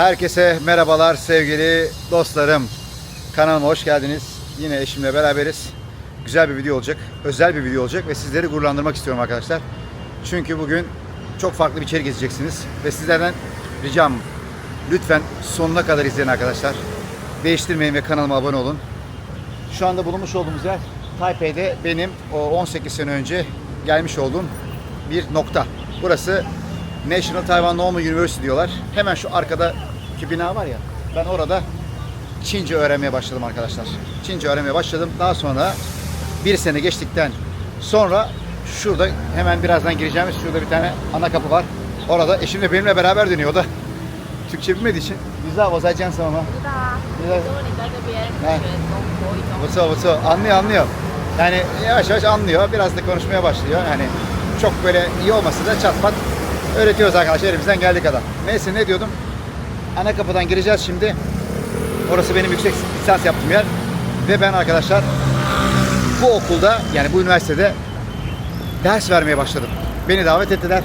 Herkese merhabalar sevgili dostlarım. Kanalıma hoş geldiniz. Yine eşimle beraberiz. Güzel bir video olacak. Özel bir video olacak ve sizleri gururlandırmak istiyorum arkadaşlar. Çünkü bugün çok farklı bir içerik izleyeceksiniz. Ve sizlerden ricam lütfen sonuna kadar izleyin arkadaşlar. Değiştirmeyin ve kanalıma abone olun. Şu anda bulunmuş olduğumuz yer Taipei'de benim o 18 sene önce gelmiş olduğum bir nokta. Burası National Taiwan Normal University diyorlar. Hemen şu iki bina var ya. Ben orada Çince öğrenmeye başladım arkadaşlar. Çince öğrenmeye başladım. Daha sonra bir sene geçtikten sonra şurada hemen birazdan gireceğimiz şurada bir tane ana kapı var. Orada eşim de benimle beraber dönüyor o da. Türkçe bilmediği için. Güzel, o zaten sana ama. Güzel. Güzel. Güzel. Anlıyor, anlıyor. Yani yavaş yavaş anlıyor. Biraz da konuşmaya başlıyor. Yani çok böyle iyi olmasa da çat pat öğretiyoruz arkadaşlar elimizden geldiği kadar. Neyse ne diyordum? Ana kapıdan gireceğiz şimdi. Orası benim yüksek lisans yaptığım yer. Ve ben arkadaşlar bu okulda yani bu üniversitede ders vermeye başladım. Beni davet ettiler.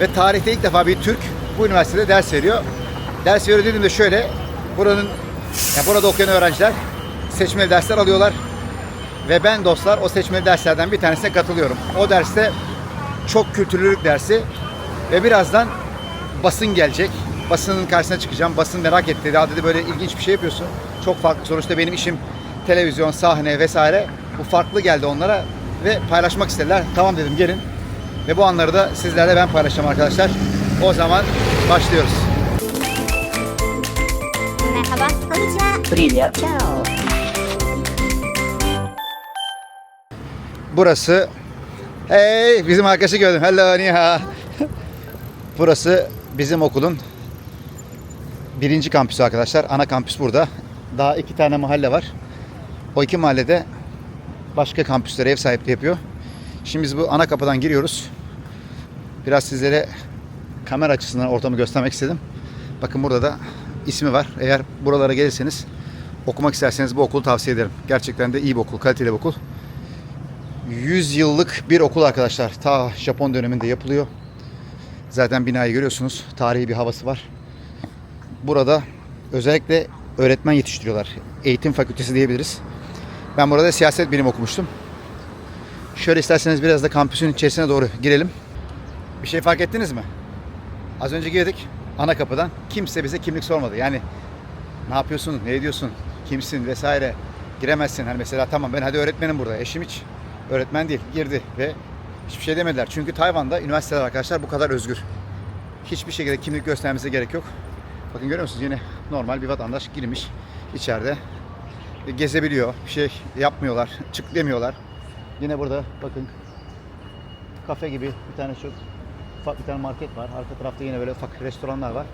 Ve tarihte ilk defa bir Türk bu üniversitede ders veriyor. Ders veriyor dediğimde şöyle. Buranın ya burada okuyan öğrenciler seçmeli dersler alıyorlar. Ve ben dostlar o seçmeli derslerden bir tanesine katılıyorum. O derste çok kültürlülük dersi ve birazdan basın gelecek basının karşısına çıkacağım. Basın merak etti. Daha dedi böyle ilginç bir şey yapıyorsun. Çok farklı. Sonuçta benim işim televizyon, sahne vesaire. Bu farklı geldi onlara ve paylaşmak istediler. Tamam dedim gelin. Ve bu anları da sizlerle ben paylaşacağım arkadaşlar. O zaman başlıyoruz. Merhaba. Konnichiwa. Burası Hey bizim arkadaşı gördüm. Hello niha. Burası bizim okulun birinci kampüsü arkadaşlar. Ana kampüs burada. Daha iki tane mahalle var. O iki mahallede başka kampüslere ev sahipliği yapıyor. Şimdi biz bu ana kapıdan giriyoruz. Biraz sizlere kamera açısından ortamı göstermek istedim. Bakın burada da ismi var. Eğer buralara gelirseniz okumak isterseniz bu okulu tavsiye ederim. Gerçekten de iyi bir okul, kaliteli bir okul. 100 yıllık bir okul arkadaşlar. Ta Japon döneminde yapılıyor. Zaten binayı görüyorsunuz. Tarihi bir havası var. Burada özellikle öğretmen yetiştiriyorlar. Eğitim fakültesi diyebiliriz. Ben burada siyaset bilimi okumuştum. Şöyle isterseniz biraz da kampüsün içerisine doğru girelim. Bir şey fark ettiniz mi? Az önce girdik ana kapıdan. Kimse bize kimlik sormadı. Yani ne yapıyorsun, ne ediyorsun, kimsin vesaire giremezsin. Hani mesela tamam ben hadi öğretmenim burada. Eşim hiç öğretmen değil. Girdi ve hiçbir şey demediler. Çünkü Tayvan'da üniversiteler arkadaşlar bu kadar özgür. Hiçbir şekilde kimlik göstermemize gerek yok. Bakın görüyor musunuz yine normal bir vatandaş girmiş içeride. E, Gezebiliyor. Bir şey yapmıyorlar. Çık demiyorlar. Yine burada bakın kafe gibi bir tane çok ufak bir tane market var. Arka tarafta yine böyle ufak restoranlar var.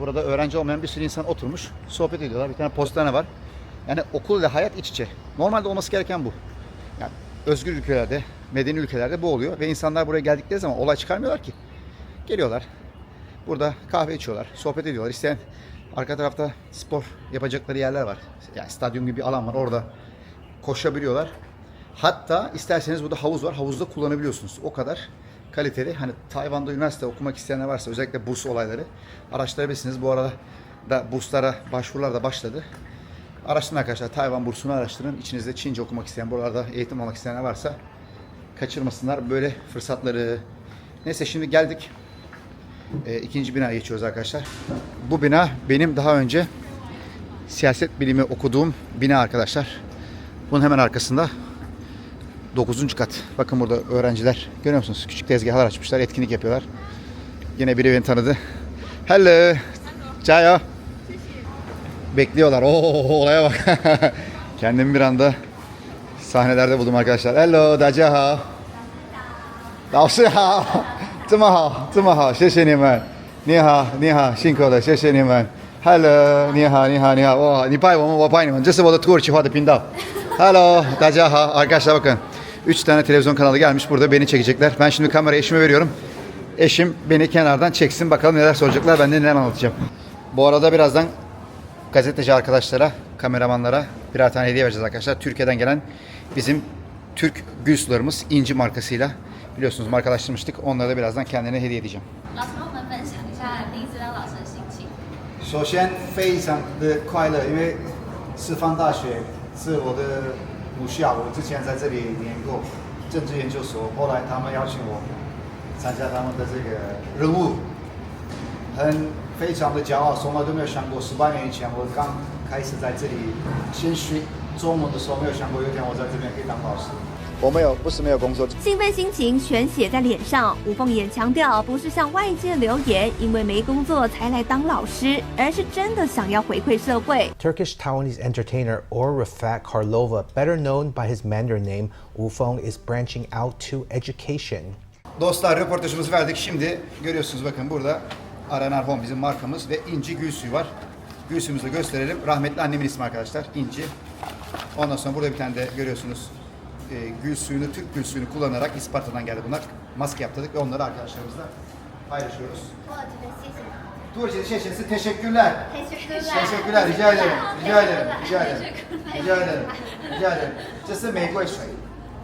Burada öğrenci olmayan bir sürü insan oturmuş. Sohbet ediyorlar. Bir tane postane var. Yani okul ile hayat iç içe. Normalde olması gereken bu. Yani özgür ülkelerde, medeni ülkelerde bu oluyor. Ve insanlar buraya geldikleri zaman olay çıkarmıyorlar ki. Geliyorlar. Burada kahve içiyorlar, sohbet ediyorlar. İsteyen arka tarafta spor yapacakları yerler var. Yani stadyum gibi bir alan var. Orada koşabiliyorlar. Hatta isterseniz burada havuz var. Havuzda kullanabiliyorsunuz. O kadar kaliteli. Hani Tayvan'da üniversite okumak isteyenler varsa özellikle burs olayları araştırabilirsiniz. Bu arada da burslara başvurular da başladı. Araştırın arkadaşlar. Tayvan bursunu araştırın. İçinizde Çince okumak isteyen, buralarda eğitim almak isteyenler varsa kaçırmasınlar böyle fırsatları. Neyse şimdi geldik e, ikinci binaya geçiyoruz arkadaşlar. Bu bina benim daha önce siyaset bilimi okuduğum bina arkadaşlar. Bunun hemen arkasında 9. kat. Bakın burada öğrenciler görüyor musunuz? Küçük tezgahlar açmışlar, etkinlik yapıyorlar. Yine biri beni tanıdı. Hello. Çayo. Bekliyorlar. Oo olaya bak. Kendimi bir anda sahnelerde buldum arkadaşlar. Hello, Dajaha. Dajaha. 这么好，这么好，谢谢你们。你好，你好，辛苦了，谢谢你们。Hello，你好，你好，你好。哇，你拜我们，我拜你们，这是我的土耳其话的频道。Hello，大家好。Arkadaşlar bakın. Üç tane televizyon kanalı gelmiş burada beni çekecekler. Ben şimdi kamerayı eşime veriyorum. Eşim beni kenardan çeksin bakalım neler soracaklar ben de neler anlatacağım. Bu arada birazdan gazeteci arkadaşlara, kameramanlara birer tane hediye vereceğiz arkadaşlar. Türkiye'den gelen bizim Türk gül sularımız İnci markasıyla biliyorsunuz markalaştırmıştık. Onlara da birazdan kendilerine hediye edeceğim. 老师跟我们分享一下第一次当老师的心情。 首先非常的快乐，因为师范大学是我的母校，我之前在这里念过政治研究所，后来他们邀请我参加他们的这个任务，很非常的骄傲，从来都没有想过，十八年以前我刚开始在这里先学中文的时候，没有想过有一天我在这边可以当老师。 我没有，不是没有工作，兴奋心情全写在脸上。吴凤也强调，不是向外界留言，因为没工作才来当老师，而是真的想要回馈社会。Turkish Taiwanese entertainer Or Rafat Karlova, better known by his Mandarin name, Wu Feng, is branching out to education. Dostlar röportajımızı verdik. Şimdi görüyorsunuz bakın burada Arenar Home bizim markamız ve İnci Gül Suyu var. Gül suyumuzu da gösterelim. Rahmetli annemin ismi arkadaşlar İnci. Ondan sonra burada bir tane de görüyorsunuz e, gül suyunu, Türk gül suyunu kullanarak Isparta'dan geldi bunlar. Maske yaptırdık ve onları arkadaşlarımızla paylaşıyoruz. Tuğçe şeşesi teşekkürler. Teşekkürler. Rica ederim. Rica ederim. Rica ederim. Rica ederim. Rica ederim. 这是玫瑰水，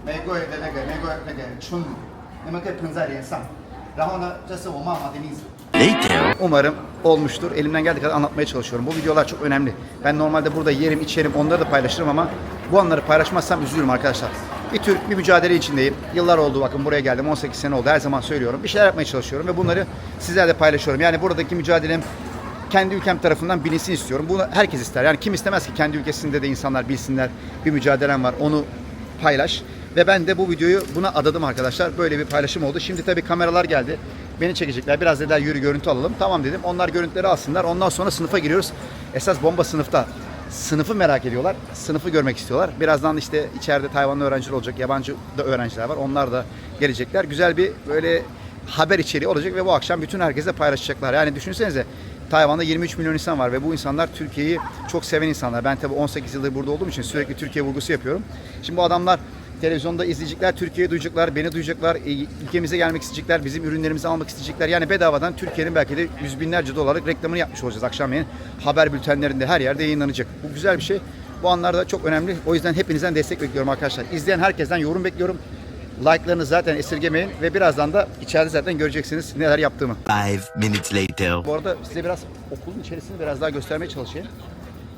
玫瑰的那个玫瑰那个春，你们可以喷在脸上。然后呢，这是我妈妈的名字。Umarım olmuştur. Elimden geldiği kadar anlatmaya çalışıyorum. Bu videolar çok önemli. Ben normalde burada yerim, içerim, onları da paylaşırım ama bu anları paylaşmazsam üzülürüm arkadaşlar. Bir tür bir mücadele içindeyim. Yıllar oldu bakın buraya geldim. 18 sene oldu. Her zaman söylüyorum. Bir şeyler yapmaya çalışıyorum ve bunları sizlerle paylaşıyorum. Yani buradaki mücadelem kendi ülkem tarafından bilinsin istiyorum. Bunu herkes ister. Yani kim istemez ki kendi ülkesinde de insanlar bilsinler bir mücadelem var. Onu paylaş. Ve ben de bu videoyu buna adadım arkadaşlar. Böyle bir paylaşım oldu. Şimdi tabii kameralar geldi. Beni çekecekler. Biraz dediler yürü görüntü alalım. Tamam dedim. Onlar görüntüleri alsınlar. Ondan sonra sınıfa giriyoruz. Esas bomba sınıfta. Sınıfı merak ediyorlar. Sınıfı görmek istiyorlar. Birazdan işte içeride Tayvanlı öğrenciler olacak. Yabancı da öğrenciler var. Onlar da gelecekler. Güzel bir böyle haber içeriği olacak ve bu akşam bütün herkese paylaşacaklar. Yani düşünsenize Tayvan'da 23 milyon insan var ve bu insanlar Türkiye'yi çok seven insanlar. Ben tabii 18 yıldır burada olduğum için sürekli Türkiye vurgusu yapıyorum. Şimdi bu adamlar televizyonda izleyecekler, Türkiye'yi duyacaklar, beni duyacaklar, e, ülkemize gelmek isteyecekler, bizim ürünlerimizi almak isteyecekler. Yani bedavadan Türkiye'nin belki de yüz binlerce dolarlık reklamını yapmış olacağız akşamleyin. Haber bültenlerinde her yerde yayınlanacak. Bu güzel bir şey. Bu anlarda çok önemli. O yüzden hepinizden destek bekliyorum arkadaşlar. İzleyen herkesten yorum bekliyorum. Like'larını zaten esirgemeyin ve birazdan da içeride zaten göreceksiniz neler yaptığımı. Five minutes later. Bu arada size biraz okulun içerisini biraz daha göstermeye çalışayım.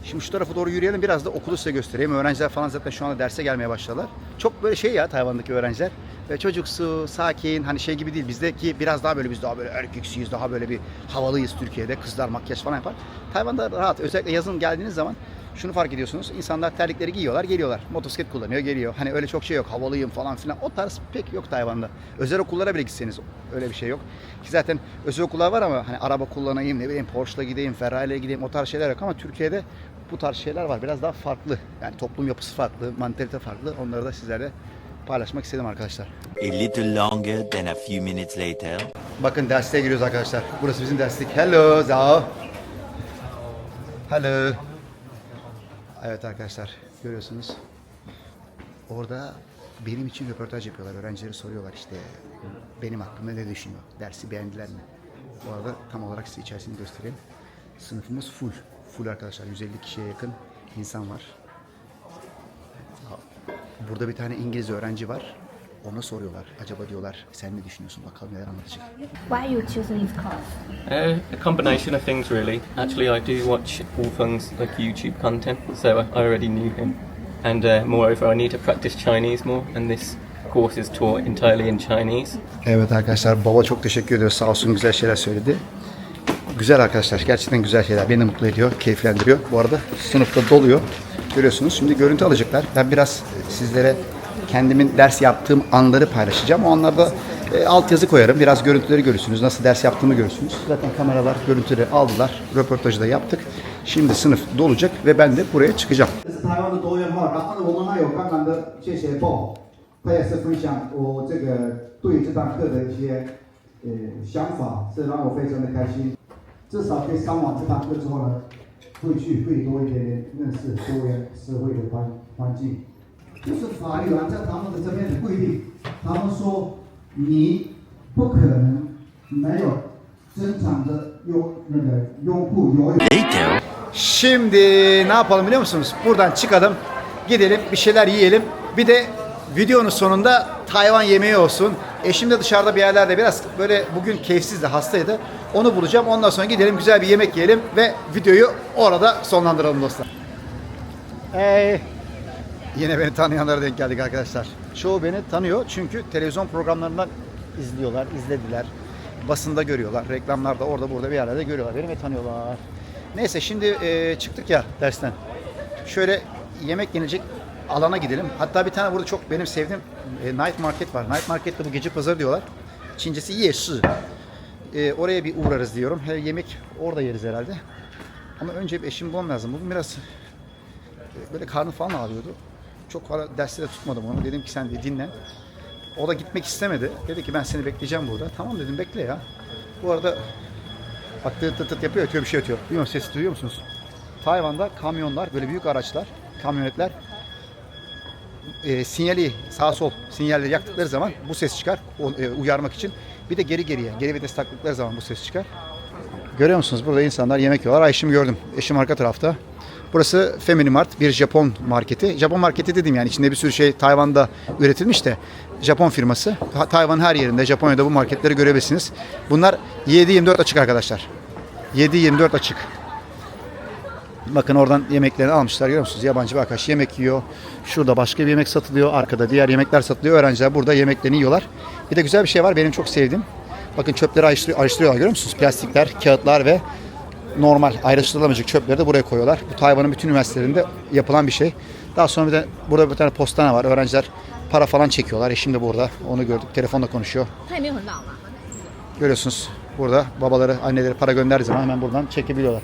Şimdi şu tarafa doğru yürüyelim biraz da okulu size göstereyim. Öğrenciler falan zaten şu anda derse gelmeye başladılar. Çok böyle şey ya Tayvan'daki öğrenciler. Ve çocuksu, sakin, hani şey gibi değil. Bizdeki biraz daha böyle biz daha böyle erkeksiyiz, daha böyle bir havalıyız Türkiye'de. Kızlar makyaj falan yapar. Tayvan'da rahat. Özellikle yazın geldiğiniz zaman şunu fark ediyorsunuz. İnsanlar terlikleri giyiyorlar, geliyorlar. Motosiklet kullanıyor, geliyor. Hani öyle çok şey yok. Havalıyım falan filan. O tarz pek yok Tayvan'da. Özel okullara bile gitseniz öyle bir şey yok. Ki zaten özel okullar var ama hani araba kullanayım, ne bileyim Porsche'la gideyim, Ferrari'yle gideyim o tarz şeyler yok ama Türkiye'de bu tarz şeyler var. Biraz daha farklı. Yani toplum yapısı farklı, mantalite farklı. Onları da sizlerle paylaşmak istedim arkadaşlar. A little longer than a few minutes later. Bakın derslere giriyoruz arkadaşlar. Burası bizim derslik. Hello, Zao. Hello. Evet arkadaşlar görüyorsunuz. Orada benim için röportaj yapıyorlar. Öğrencileri soruyorlar işte benim hakkımda ne düşünüyor? Dersi beğendiler mi? Bu arada tam olarak size içerisini göstereyim. Sınıfımız full. Full arkadaşlar. 150 kişiye yakın insan var. Burada bir tane İngiliz öğrenci var. Ona soruyorlar. Acaba diyorlar sen ne düşünüyorsun? Bakalım neler anlatacak. Why you choosing this course? Uh, a combination of things, really. Actually, I do watch Wolfgang's like YouTube content, so I I already knew him. And uh, moreover, I need to practice Chinese more, and this course is taught entirely in Chinese. Evet arkadaşlar baba çok teşekkür ediyor. Sağ olsun güzel şeyler söyledi. Güzel arkadaşlar. Gerçekten güzel şeyler. Beni mutlu ediyor, keyiflendiriyor. Bu arada sınıfta doluyor. Görüyorsunuz. Şimdi görüntü alacaklar. Ben biraz sizlere kendimin ders yaptığım anları paylaşacağım. O anlarda e, altyazı koyarım. Biraz görüntüleri görürsünüz. Nasıl ders yaptığımı görürsünüz. Zaten kameralar görüntüleri aldılar. Röportajı da yaptık. Şimdi sınıf dolacak ve ben de buraya çıkacağım. 这是台湾的多元化，然后呢，我们还有刚刚的谢谢 Bob，他也是分享我这个对这堂课的一些呃想法，是让我非常的开心。 至少可以上完这堂课之后呢，会去会多一点点认识多元社会的环环境。就是法律啊，在他们的这边的规定，他们说你不可能没有正常的用那个用户游泳。 Later. Şimdi ne yapalım biliyor musunuz? Buradan çıkalım, gidelim bir şeyler yiyelim. Bir de videonun sonunda Tayvan yemeği olsun. Eşim de dışarıda bir yerlerde biraz böyle bugün keyifsizdi, hastaydı. Onu bulacağım. Ondan sonra gidelim güzel bir yemek yiyelim ve videoyu orada sonlandıralım dostlar. Hey. Yine beni tanıyanlara denk geldik arkadaşlar. Çoğu beni tanıyor çünkü televizyon programlarından izliyorlar, izlediler. Basında görüyorlar, reklamlarda orada burada bir yerlerde görüyorlar beni ve tanıyorlar. Neyse şimdi e, çıktık ya dersten. Şöyle yemek yenilecek alana gidelim. Hatta bir tane burada çok benim sevdiğim e, night market var. Night markette bu gece pazarı diyorlar. Çincesi yeşil. E, oraya bir uğrarız diyorum. Her yemek orada yeriz herhalde. Ama önce bir eşim bulmam lazım. Bugün biraz e, böyle karnı falan ağrıyordu. Çok fazla derste de tutmadım onu. Dedim ki sen de dinlen. O da gitmek istemedi. Dedi ki ben seni bekleyeceğim burada. Tamam dedim bekle ya. Bu arada bak tıt tıt tıt yapıyor ötüyor bir şey ötüyor. Musun? Sesi duyuyor musunuz? Tayvan'da kamyonlar böyle büyük araçlar, kamyonetler e, sinyali sağ sol sinyalleri yaktıkları zaman bu ses çıkar o, e, uyarmak için. Bir de geri geriye geri vites taktıkları zaman bu ses çıkar. Görüyor musunuz? Burada insanlar yemek yiyorlar. Ayşim gördüm. Eşim arka tarafta. Burası Family Mart, bir Japon marketi. Japon marketi dedim yani içinde bir sürü şey Tayvan'da üretilmiş de Japon firması. Tayvan her yerinde, Japonya'da bu marketleri görebilirsiniz. Bunlar 7-24 açık arkadaşlar. 7-24 açık. Bakın oradan yemeklerini almışlar görüyor musunuz? Yabancı bir arkadaş yemek yiyor. Şurada başka bir yemek satılıyor. Arkada diğer yemekler satılıyor. Öğrenciler burada yemeklerini yiyorlar. Bir de güzel bir şey var benim çok sevdiğim. Bakın çöpleri ayrıştırıyor, ayrıştırıyorlar görüyor musunuz? Plastikler, kağıtlar ve normal ayrıştırılamayacak çöpleri de buraya koyuyorlar. Bu Tayvan'ın bütün üniversitelerinde yapılan bir şey. Daha sonra bir de burada bir tane postane var. Öğrenciler para falan çekiyorlar. Eşim de burada. Onu gördük. Telefonla konuşuyor. Görüyorsunuz burada babaları, anneleri para gönderdiği zaman hemen buradan çekebiliyorlar.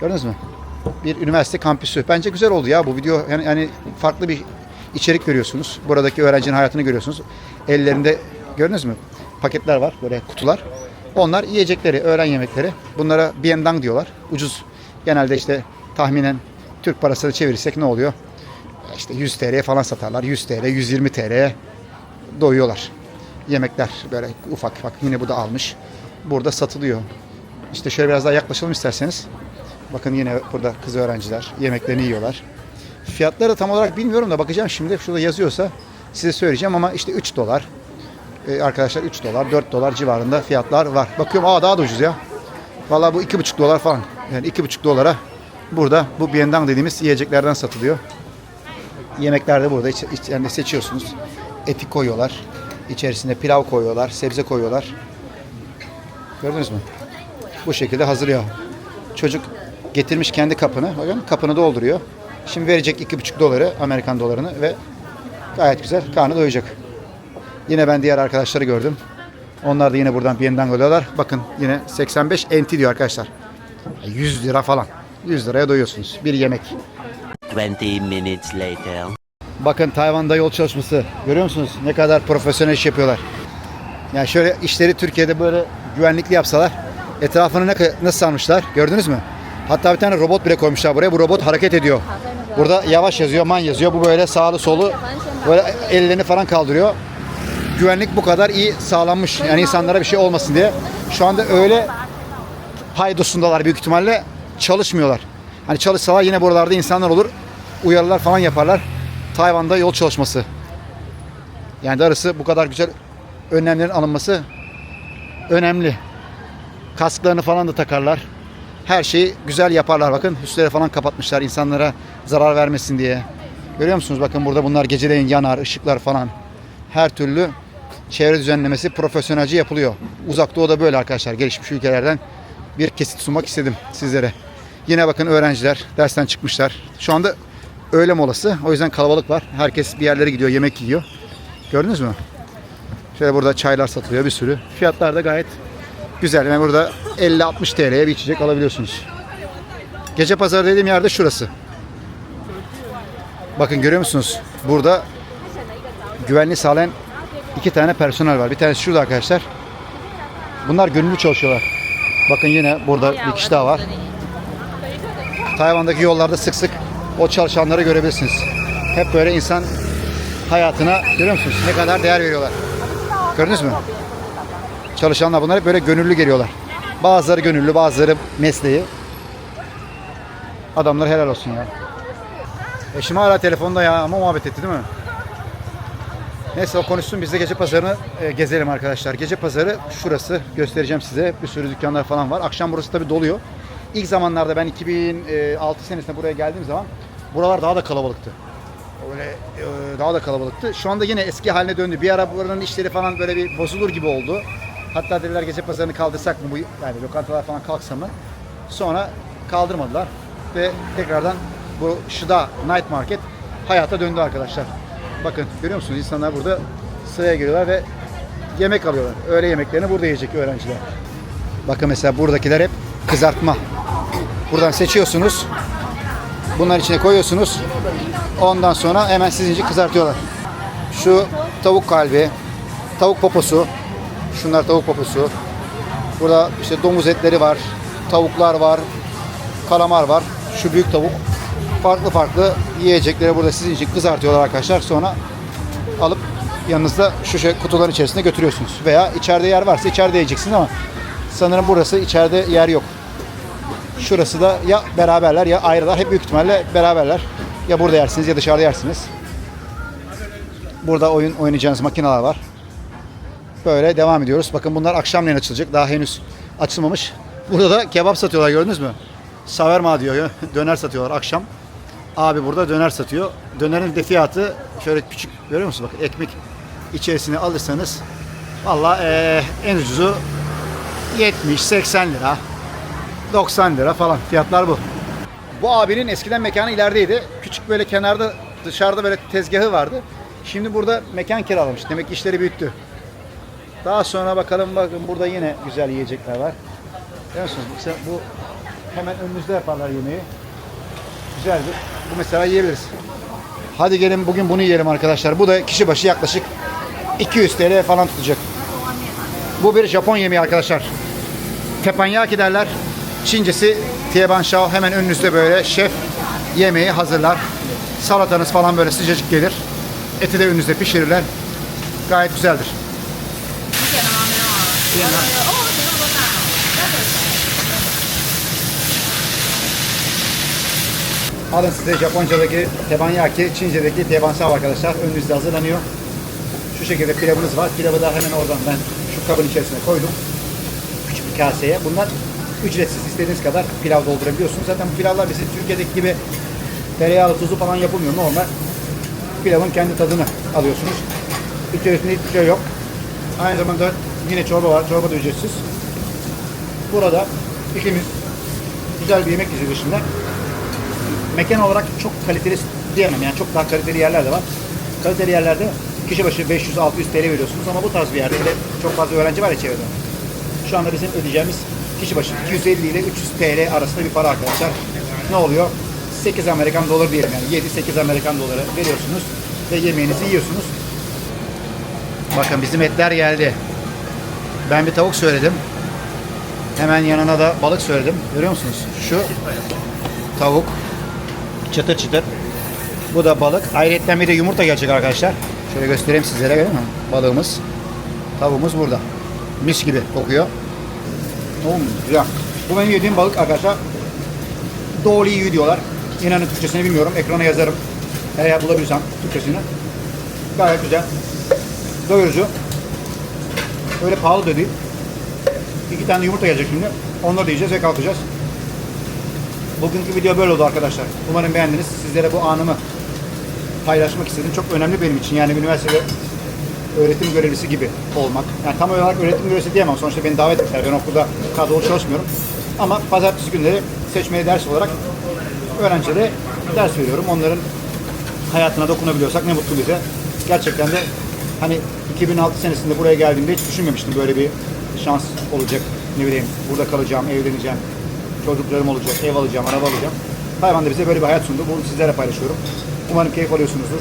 Gördünüz mü? Bir üniversite kampüsü. Bence güzel oldu ya bu video. Yani, yani farklı bir içerik görüyorsunuz. Buradaki öğrencinin hayatını görüyorsunuz. Ellerinde gördünüz mü? Paketler var böyle kutular. Onlar yiyecekleri, öğlen yemekleri. Bunlara biendang diyorlar. Ucuz. Genelde işte tahminen Türk parasını çevirirsek ne oluyor? İşte 100 TL falan satarlar. 100 TL, 120 TL'ye doyuyorlar. Yemekler böyle ufak ufak yine bu da almış. Burada satılıyor. İşte şöyle biraz daha yaklaşalım isterseniz. Bakın yine burada kız öğrenciler yemeklerini yiyorlar. Fiyatları tam olarak bilmiyorum da bakacağım şimdi. Şurada yazıyorsa size söyleyeceğim ama işte 3 dolar. Ee, arkadaşlar 3 dolar, 4 dolar civarında fiyatlar var. Bakıyorum aa daha da ucuz ya. Vallahi bu 2,5 dolar falan. Yani 2,5 dolara burada bu biendang dediğimiz yiyeceklerden satılıyor. Yemekler de burada. Yani seçiyorsunuz. Eti koyuyorlar. İçerisine pilav koyuyorlar. Sebze koyuyorlar. Gördünüz mü? Bu şekilde hazırlıyor. Çocuk getirmiş kendi kapını. Bakın kapını dolduruyor. Şimdi verecek 2,5 doları Amerikan dolarını ve gayet güzel karnı doyacak. Yine ben diğer arkadaşları gördüm. Onlar da yine buradan bir yeniden alıyorlar. Bakın yine 85 NT diyor arkadaşlar. 100 lira falan. 100 liraya doyuyorsunuz. Bir yemek. 20 minutes later. Bakın Tayvan'da yol çalışması. Görüyor musunuz? Ne kadar profesyonel iş yapıyorlar. Yani şöyle işleri Türkiye'de böyle güvenlikli yapsalar etrafını ne, nasıl sarmışlar gördünüz mü? Hatta bir tane robot bile koymuşlar buraya. Bu robot hareket ediyor. Burada yavaş yazıyor, man yazıyor. Bu böyle sağlı solu böyle ellerini falan kaldırıyor. Güvenlik bu kadar iyi sağlanmış. Yani insanlara bir şey olmasın diye. Şu anda öyle paydosundalar büyük ihtimalle çalışmıyorlar. Hani çalışsalar yine buralarda insanlar olur. Uyarılar falan yaparlar. Tayvan'da yol çalışması. Yani darısı bu kadar güzel önlemlerin alınması önemli. Kasklarını falan da takarlar. Her şeyi güzel yaparlar. Bakın üstleri falan kapatmışlar insanlara zarar vermesin diye. Görüyor musunuz? Bakın burada bunlar geceleyin yanar, ışıklar falan. Her türlü çevre düzenlemesi profesyonelce yapılıyor. Uzak Doğu'da böyle arkadaşlar. Gelişmiş ülkelerden bir kesit sunmak istedim sizlere. Yine bakın öğrenciler dersten çıkmışlar. Şu anda öğle molası. O yüzden kalabalık var. Herkes bir yerlere gidiyor, yemek yiyor. Gördünüz mü? Şöyle burada çaylar satılıyor bir sürü. Fiyatlar da gayet güzel. Yani burada 50-60 TL'ye bir içecek alabiliyorsunuz. Gece pazarı dediğim yerde şurası. Bakın görüyor musunuz? Burada güvenliği sağlayan iki tane personel var. Bir tanesi şurada arkadaşlar. Bunlar gönüllü çalışıyorlar. Bakın yine burada bir kişi daha var. Tayvan'daki yollarda sık sık o çalışanları görebilirsiniz. Hep böyle insan hayatına görüyor musunuz? Ne kadar değer veriyorlar. Gördünüz mü? Çalışanlar bunlar hep böyle gönüllü geliyorlar. Bazıları gönüllü, bazıları mesleği. Adamlar helal olsun ya. Eşim hala telefonda ya ama muhabbet etti değil mi? Neyse o konuşsun biz de gece pazarını e, gezelim arkadaşlar. Gece pazarı şurası göstereceğim size. Bir sürü dükkanlar falan var. Akşam burası tabi doluyor. İlk zamanlarda ben 2006 senesinde buraya geldiğim zaman buralar daha da kalabalıktı. Öyle e, daha da kalabalıktı. Şu anda yine eski haline döndü. Bir ara buranın işleri falan böyle bir bozulur gibi oldu. Hatta dediler gece pazarını kaldırsak mı bu yani lokantalar falan kalksa mı? Sonra kaldırmadılar ve tekrardan bu Şıda Night Market hayata döndü arkadaşlar. Bakın görüyor musunuz? İnsanlar burada sıraya giriyorlar ve yemek alıyorlar. Öğle yemeklerini burada yiyecek öğrenciler. Bakın mesela buradakiler hep kızartma. Buradan seçiyorsunuz. Bunların içine koyuyorsunuz. Ondan sonra hemen sizince kızartıyorlar. Şu tavuk kalbi, tavuk poposu. Şunlar tavuk poposu. Burada işte domuz etleri var, tavuklar var, kalamar var. Şu büyük tavuk. Farklı farklı yiyecekleri burada sizin için kızartıyorlar arkadaşlar. Sonra alıp yanınızda şu şey kutuların içerisine götürüyorsunuz. Veya içeride yer varsa içeride yiyeceksiniz ama sanırım burası içeride yer yok. Şurası da ya beraberler ya ayrılar. Hep büyük ihtimalle beraberler. Ya burada yersiniz ya dışarıda yersiniz. Burada oyun oynayacağınız makineler var. Böyle devam ediyoruz. Bakın bunlar akşamleyin açılacak. Daha henüz açılmamış. Burada da kebap satıyorlar gördünüz mü? Saverma diyor. Döner satıyorlar akşam. Abi burada döner satıyor. Dönerin de fiyatı şöyle küçük görüyor musunuz? Bakın ekmek içerisine alırsanız valla eee, en ucuzu 70-80 lira. 90 lira falan. Fiyatlar bu. Bu abinin eskiden mekanı ilerideydi. Küçük böyle kenarda dışarıda böyle tezgahı vardı. Şimdi burada mekan kiralamış. Demek ki işleri büyüttü. Daha sonra bakalım bakın burada yine güzel yiyecekler var. Görüyor musunuz? Mesela bu hemen önünüzde yaparlar yemeği. Güzeldir. Bu mesela yiyebiliriz. Hadi gelin bugün bunu yiyelim arkadaşlar. Bu da kişi başı yaklaşık 200 TL falan tutacak. Bu bir Japon yemeği arkadaşlar. Teppanyaki derler. Çincesi Tieban Shao hemen önünüzde böyle şef yemeği hazırlar. Salatanız falan böyle sıcacık gelir. Eti de önünüzde pişirirler. Gayet güzeldir. Alın size Japonca'daki teppanyaki, Çince'deki tebansao arkadaşlar. Önünüzde hazırlanıyor. Şu şekilde pilavınız var. Pilavı da hemen oradan ben şu kabın içerisine koydum. Küçük bir kaseye. Bunlar ücretsiz. istediğiniz kadar pilav doldurabiliyorsunuz. Zaten bu pilavlar bizim Türkiye'deki gibi tereyağlı tuzu falan yapılmıyor. Normal pilavın kendi tadını alıyorsunuz. İçerisinde hiçbir şey yok. Aynı zamanda yine çorba var. Çorba da ücretsiz. Burada ikimiz güzel bir yemek yiyeceğiz şimdi. Mekan olarak çok kaliteli diyemem. Yani çok daha kaliteli yerler de var. Kaliteli yerlerde kişi başı 500-600 TL veriyorsunuz ama bu tarz bir yerde de çok fazla öğrenci var ya çevrede. Şu anda bizim ödeyeceğimiz kişi başı 250 ile 300 TL arasında bir para arkadaşlar. Ne oluyor? 8 Amerikan doları diyelim yani 7-8 Amerikan doları veriyorsunuz ve yemeğinizi yiyorsunuz. Bakın bizim etler geldi. Ben bir tavuk söyledim. Hemen yanına da balık söyledim. Görüyor musunuz? Şu tavuk çıtır çıtır. Bu da balık. Ayrıca bir de yumurta gelecek arkadaşlar. Şöyle göstereyim sizlere görüyor musun? Balığımız. Tavuğumuz burada. Mis gibi kokuyor. Oo, güzel. Bu benim yediğim balık arkadaşlar. Doğru iyi diyorlar. İnanın Türkçesini bilmiyorum. Ekrana yazarım. Eğer bulabilirsem Türkçesini. Gayet güzel. Doyurucu. Öyle pahalı da değil. İki tane yumurta gelecek şimdi. Onları da yiyeceğiz ve kalkacağız. Bugünkü video böyle oldu arkadaşlar. Umarım beğendiniz. Sizlere bu anımı paylaşmak istedim. Çok önemli benim için. Yani üniversitede öğretim görevlisi gibi olmak. Yani tam olarak öğretim görevlisi diyemem. Sonuçta beni davet ettiler. Ben okulda kadrolu çalışmıyorum. Ama pazartesi günleri seçmeli ders olarak öğrencilere ders veriyorum. Onların hayatına dokunabiliyorsak ne mutlu bize. Gerçekten de hani 2006 senesinde buraya geldiğimde hiç düşünmemiştim böyle bir şans olacak. Ne bileyim burada kalacağım, evleneceğim, çocuklarım olacak, ev alacağım, araba alacağım. Tayvan da bize böyle bir hayat sundu. Bunu sizlerle paylaşıyorum. Umarım keyif alıyorsunuzdur.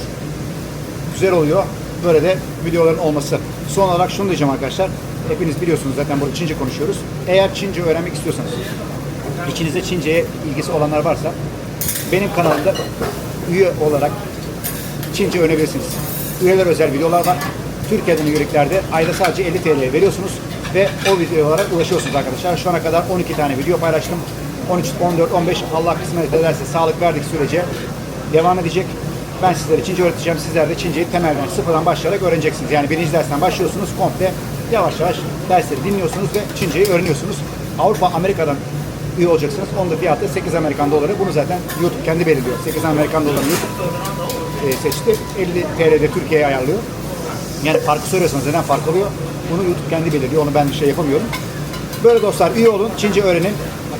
Güzel oluyor. Böyle de videoların olması. Son olarak şunu diyeceğim arkadaşlar. Hepiniz biliyorsunuz zaten burada Çince konuşuyoruz. Eğer Çince öğrenmek istiyorsanız, içinizde Çince'ye ilgisi olanlar varsa benim kanalımda üye olarak Çince öğrenebilirsiniz. Üyeler özel videolar var. Türkiye'den üyeliklerde ayda sadece 50 TL veriyorsunuz ve o videolara ulaşıyorsunuz arkadaşlar. Şu ana kadar 12 tane video paylaştım. 13, 14, 15 Allah kısmet ederse sağlık verdik sürece devam edecek. Ben sizlere Çince öğreteceğim. Sizler de Çinceyi temelden sıfırdan başlayarak öğreneceksiniz. Yani birinci dersten başlıyorsunuz komple yavaş yavaş dersleri dinliyorsunuz ve Çinceyi öğreniyorsunuz. Avrupa, Amerika'dan üye olacaksınız. Onun da fiyatı 8 Amerikan doları. Bunu zaten YouTube kendi belirliyor. 8 Amerikan doları YouTube e, seçti. 50 TL'de Türkiye'ye ayarlıyor. Yani farkı soruyorsanız neden fark oluyor? Bunu YouTube kendi belirliyor. Onu ben bir şey yapamıyorum. Böyle dostlar üye olun, Çince öğrenin,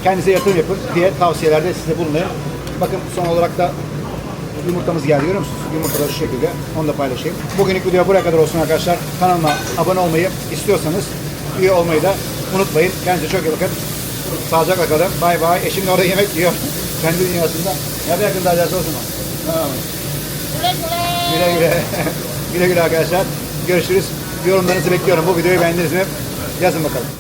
kendinize yatırım yapın diye tavsiyelerde size bulunayım. Bakın son olarak da yumurtamız geldi görüyor musunuz? Yumurta da şu şekilde. Onu da paylaşayım. Bugünlük video buraya kadar olsun arkadaşlar. Kanalıma abone olmayı istiyorsanız üye olmayı da unutmayın. Kendinize çok iyi bakın. Sağlıcakla kalın. Bay bay. Eşim de orada yemek yiyor. Kendi dünyasında. Nerede yakında acaba mu? Tamam. Güle güle. güle güle arkadaşlar. Görüşürüz. Yorumlarınızı bekliyorum. Bu videoyu beğendiniz mi? Yazın bakalım.